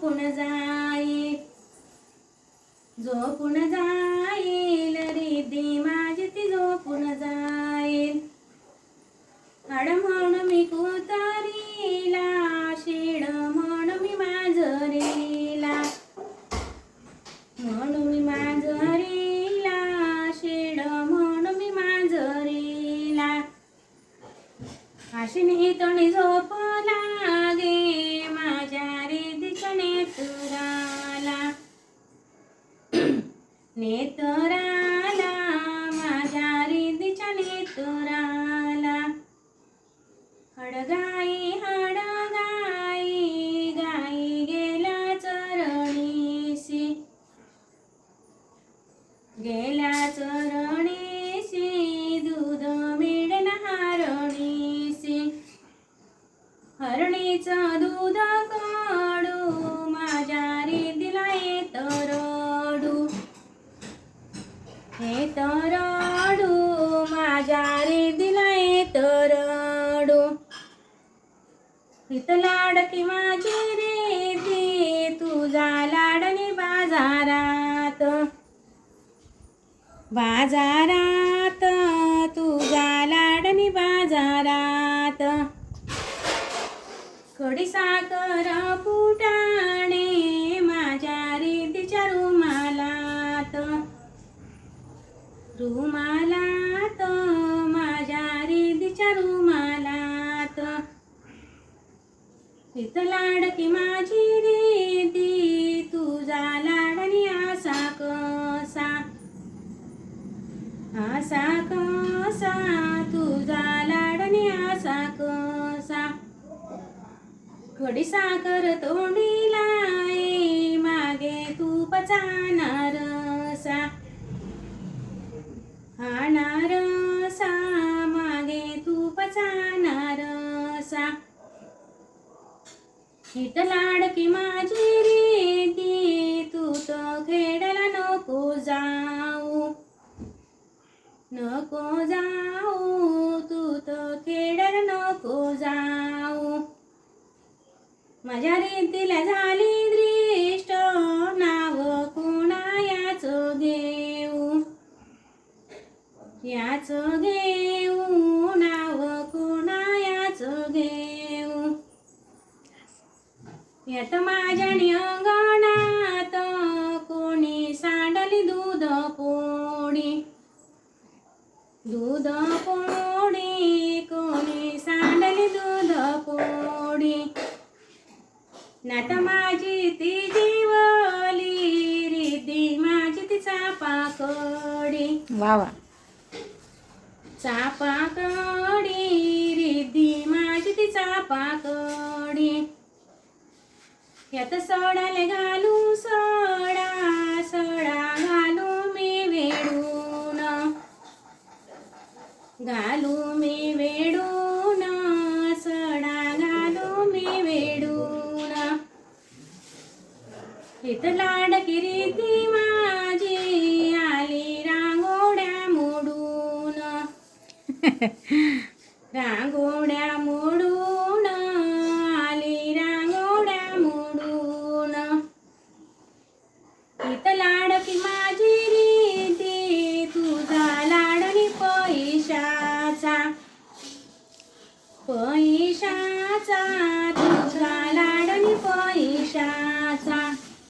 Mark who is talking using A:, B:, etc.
A: झोपून जाई. झोपून जाईल நேத்து आजारी दिलाय तरडू रडू लाड लाडकी माझी रे तुझा लाडणी बाजारात. बाजारात लाड लाडकी माझी रिद्धी तुझा लाडणी आसा कसा? आसा कसा तुझा लाडणी आसा कसा? खडी साखर तोंडी लाई मागे तू नारसा हित लाडकी माझी रीती तू तर खेळायला नको जाऊ. नको जाऊ तू तर खेळायला नको जाऊ. माझ्या रीतीला झाली दृष्ट नाव कोणा याच घेऊ याच यात माझ्या अंगणात कोणी सांडली दूध पोळी दूध पोळी कोणी सांडली दूध पोळी नात माझी ती जीवली रिद्धी माझी ती चापाकडी.
B: वा वा.
A: चापाकडी. यात सडाले घालू सडा सडा घालू मी वेडून घालू मी वेडून सडा घालू मी वेडून हित लाडकी रीती माझी आली रांगोड्या मोडून रांगोळ्या इत लाडकी माझी रीती तुझा लाडणी पैशाचा. पैशाचा